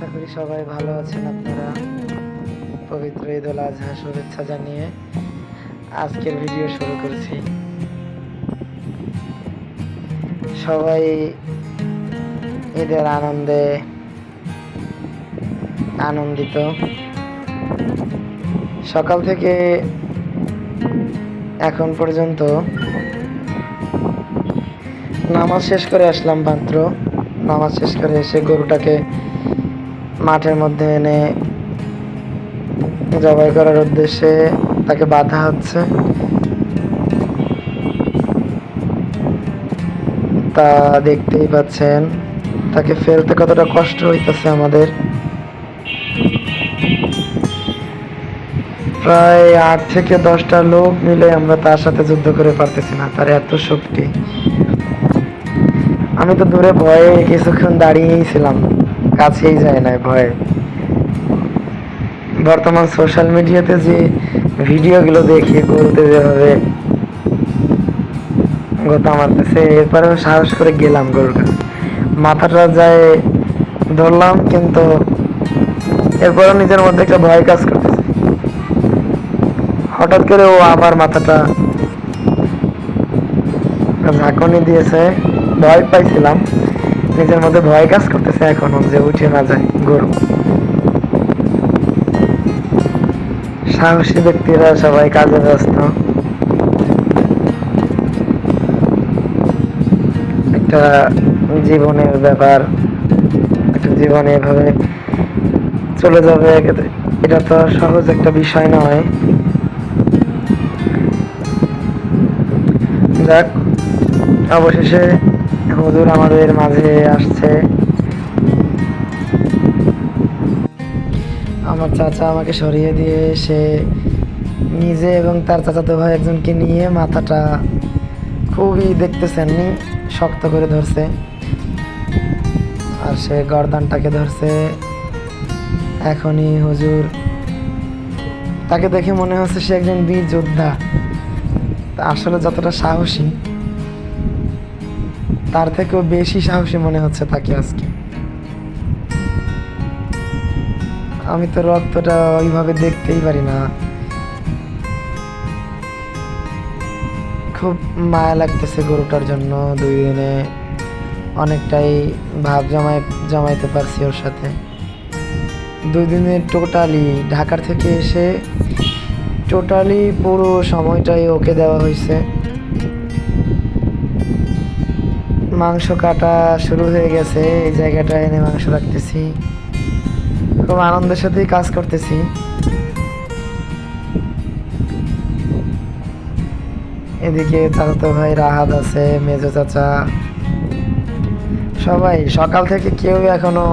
আশা করি সবাই ভালো আছেন আপনারা। পবিত্র ঈদ উল আজহা শুভেচ্ছা জানিয়ে আজকের ভিডিও শুরু করছি। সবাই ঈদের আনন্দে আনন্দিত। সকাল থেকে এখন পর্যন্ত নামাজ শেষ করে আসলাম মাত্র। নামাজ শেষ করে এসে গরুটাকে মাঠের মধ্যে এনে জবাই করার উদ্দেশ্যে তাকে বাধা হচ্ছে। তা দেখতেই পাচ্ছেন, তাকে ফেলতে কতটা কষ্ট হইতেছে আমাদের। প্রায় আট থেকে দশটা লোক মিলে আমরা তার সাথে যুদ্ধ করে পারতেছি না, তার এত শক্তি। আমি তো দূরে ভয়ে কিছুক্ষণ দাঁড়িয়েই ছিলাম। কাছেই যায় না, ভয়ে। বর্তমান সোশ্যাল মিডিয়াতে যে ভিডিওগুলো দেখি গরুতে যেভাবে গোতা মারতেছে, এরপরেও সাহস করে গেলাম গরুর কাছে মাথাটা যায় ধরলাম, কিন্তু এরপরও নিজের মধ্যে একটা ভয় কাজ করতেছে। হঠাৎ করে ও আবার মাথাটা ঝাঁকুনি দিয়েছে, ভয় পাইছিলাম। নিজের মধ্যে ভয় কাজ করতেছে এখনও যে উঠে না যায়, গরু। সাহসী ব্যক্তিরা সবাই কাজে ব্যস্ত। একটা জীবনের ব্যাপার, একটা জীবনে এভাবে চলে যাবে, এটা তো সহজ একটা বিষয় নয়। যাক, অবশেষে হুজুর আমাদের মাঝে আসছে। আমার চাচা আমাকে সরিয়ে দিয়ে সে নিজে এবং তার চাচাতো ভাই একজনকে নিয়ে মাথাটা খুবই দেখতেছেন নি শক্ত করে ধরছে। আর সে গর্দানটাকে ধরছে। এখনই হুজুর, তাকে দেখে মনে হচ্ছে সে একজন বীর যোদ্ধা। আসলে যতটা সাহসী তার থেকেও বেশি সাহসী মনে হচ্ছে তাকে আজকে। আমি তো রক্তটা ওইভাবে দেখতেই পারি না। খুব মায়া লাগতেছে গরুটার জন্য দুই দিনে। অনেকটাই ভাব জমাই জমাইতে পারছি ওর সাথে। দুই দিনে টোটালি ঢাকার থেকে এসে টোটালি পুরো সময়টাই ওকে দেওয়া হয়েছে। মাংস কাটা শুরু হয়ে গেছে, এই জায়গাটায় এনে মাংস রাখতেছি। খুব আনন্দের সাথেই কাজ করতেছি। এদিকে চাচাতো ভাই, রাহাত আছে, মেজো চাচা। সবাই, সকাল থেকে কেউ এখনও,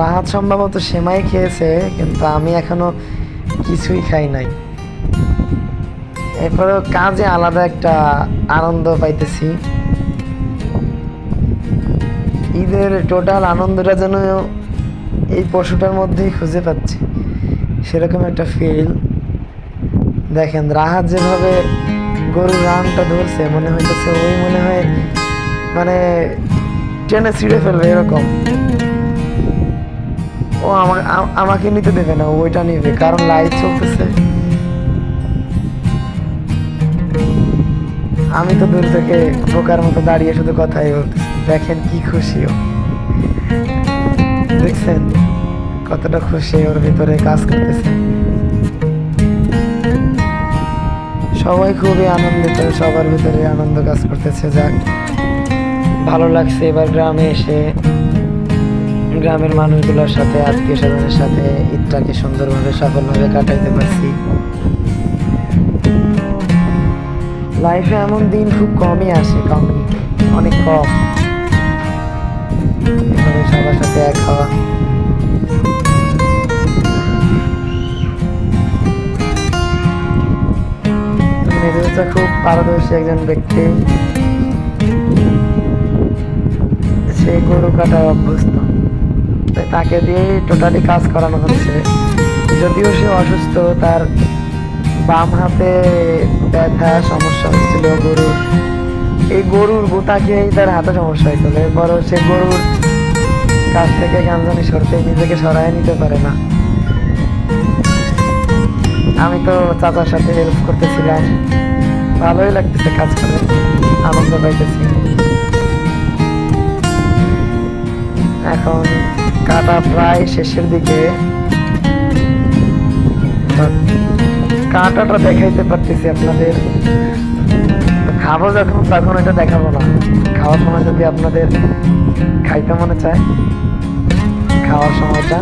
রাহাত সম্ভবত সেমাই খেয়েছে, কিন্তু আমি এখনও কিছুই খাই নাই। এরপরেও কাজে আলাদা একটা আনন্দ পাইতেছি। ঈদের টোটাল আনন্দটা যেন এই পশুটার মধ্যেই খুঁজে পাচ্ছি। সেরকম একটা ফিল দেখেন, রাহাত যেভাবে গরুর রানটা ধরছে, মনে হইতেছে ওই মনে হয় মানে টেনে ছিঁড়ে ফেলবে এরকম। ও আমাকে আমাকে নিতে দেবে না ওইটা নিবে, কারণ লাইট চলতেছে। আমি তো দূর থেকে বোকার মতো দাঁড়িয়ে শুধু কথাই বলতেছি। দেখেন কি খুশি ও দেখছেন? কতটা খুশি ওর ভিতরে কাজ করতেছে। সবাই খুবই আনন্দিত, সবার ভিতরে আনন্দ কাজ করতেছে। যাক, ভালো লাগছে এবার গ্রামে এসে। গ্রামের মানুষগুলোর সাথে, আত্মীয় স্বজনের সাথে ঈদটাকে সুন্দরভাবে সফলভাবে কাটাইতে পারছি। লাইফে এমন দিন খুব কমই আসে কম অনেক কম। এভাবে সবার সাথে এক হওয়া। মেজো খুব পারদর্শী একজন ব্যক্তি। সে গরু অভ্যস্ত। তাকে দিয়ে টোটালি কাজ করানো হচ্ছে। যদিও সে অসুস্থ, তার বাম হাতে ব্যথা, সমস্যা হচ্ছিল গরুর। এই গরুর গোতা খেয়েই তার হাতে সমস্যা হয়েছিল। এরপরও সে গরুর কাজ থেকে কেন জানি সরতে নিজেকে সরায় নিতে পারে না। আমি তো চাচার সাথে হেল্প করতেছিলাম। ভালোই লাগতেছে কাজ করে, আনন্দ পাইতেছি। এখন কাটা প্রায় শেষের দিকে। কাঁটাটা দেখাইতে পারতেছি আপনাদের। খাব যখন, তখন এটা দেখাবো না। খাওয়ার সময় যদি আপনাদের খাইতে মনে চায়, খাওয়ার সময়টা